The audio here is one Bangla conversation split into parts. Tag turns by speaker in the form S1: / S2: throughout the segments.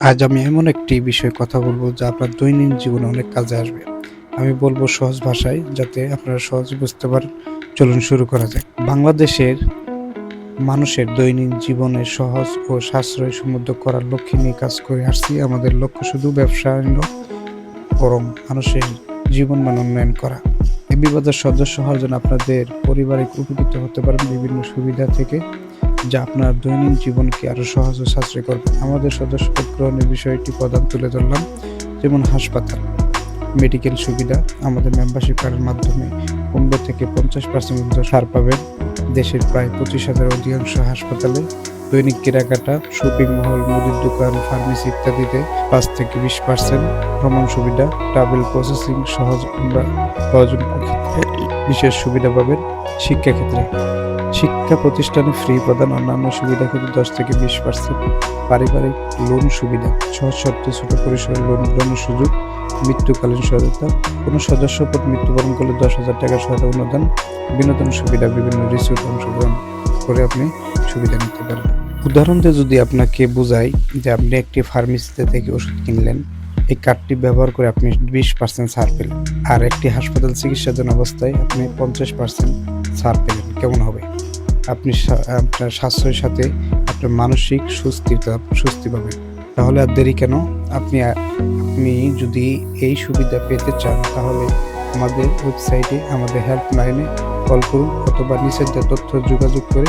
S1: আজ আমি এমন একটি বিষয়ে কথা বলব যা আপনার দৈনন্দিন জীবনে অনেক কাজে আসবে। আমি বলব সহজ ভাষায় যাতে আপনারা সহজে বুঝতে পারেন। চলুন শুরু করা যাক। বাংলাদেশের মানুষের দৈনন্দিন জীবনে সহজ ও সাশ্রয় সমুদ্র করার লক্ষ্যে নিয়ে কাজ করে আসছি। আমাদের লক্ষ্য শুধু ব্যবসা নয়, বরং মানুষের জীবন মান উন্নয়ন করা। এই বিপদের সদস্য হওয়ার জন্য আপনাদের পরিবারে উপকৃত হতে পারেন বিভিন্ন সুবিধা থেকে। যা আপনার দৈনন্দিন জীবনকে আরও সহজ ও সাশ্রয় করবে। আমাদের সদস্য গ্রহণের বিষয়টি প্রদান তুলে ধরলাম, যেমন হাসপাতাল। মেডিকেল সুবিধা, আমাদের মেম্বারশিপ কার্ডের মাধ্যমে পনেরো থেকে পঞ্চাশ পার্সেন্ট ছাড় পাবেন। দেশের প্রায় পঁচিশ হাজার অধিকাংশ হাসপাতালে দৈনিক কেনাকাটা শপিং মহল মুদির দোকান ফার্মেসি ইত্যাদিতে পাঁচ থেকে বিশ পার্সেন্ট ভ্রমণ সুবিধা ট্রাভেল প্রসেসিং সহজ আমরা প্রয়োজন ক্ষেত্রে বিশেষ সুবিধা পাবেন শিক্ষাক্ষেত্রে। শিক্ষা প্রতিষ্ঠানে ফ্রি প্রদান, অন্যান্য সুবিধা ক্ষেত্রে দশ থেকে বিশ পার্সেন্ট পারিবারিক লোন সুবিধা। সহজ, শর্তে ছোট পরিসরে লোন গ্রহণের সুযোগ, মৃত্যুকালীন সহায়তা। কোনো সদস্য পদ মৃত্যুবরণ করলে দশ হাজার টাকা সহায়তা অনুদান, বিনোদন সুবিধা, বিভিন্ন রিসোর্ট অংশগ্রহণ করে আপনি সুবিধা নিতে পারেন উদাহরণ যদি আপনাকে বোঝাই যে আপনি একটি ফার্মেসিতে থেকে ওষুধ কিনলেন, এই কার্ডটি ব্যবহার করে আপনি বিশ পার্সেন্ট ছাড় পেলেন। আর একটি হাসপাতাল চিকিৎসাধীন অবস্থায় আপনি পঞ্চাশ পার্সেন্ট ছাড় পেলেন। কেমন হবে? আপনি আপনার স্বাস্থ্যের সাথে আপনার মানসিক সুস্থিরতা স্বস্তি পাবেন। তাহলে আর দেরি কেন? আপনি আপনি যদি এই সুবিধা পেতে চান, তাহলে আমাদের ওয়েবসাইটে আমাদের হেল্পলাইনে কল করুন অথবা নিচের তথ্য যোগাযোগ করে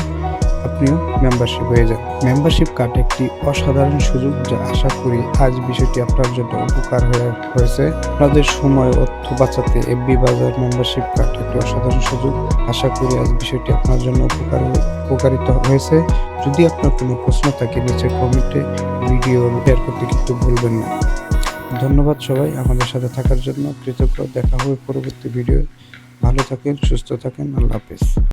S1: আপনিও মেম্বারশিপ হয়ে যান। মেম্বারশিপ কার্ড একটি অসাধারণ সুযোগ যা আশা করি আজ বিষয়টি আপনার জন্য উপকার হয়ে হয়েছে। আপনাদের সময় অর্থ বাঁচাতে এফবি বাজার মেম্বারশিপ কার্ড একটি অসাধারণ সুযোগ। আশা করি আজ বিষয়টি আপনার জন্য উপকার উপকারিত হয়েছে। যদি আপনার কোনো প্রশ্ন থাকে নিচে কমেন্টে ভিডিও শেয়ার করতে কিন্তু ভুলবেন না। ধন্যবাদ সবাই আমাদের সাথে থাকার জন্য। কৃতজ্ঞ। দেখা হবে পরবর্তী ভিডিও ভালো থাকেন, সুস্থ থাকেন। আল্লাহ হাফেজ।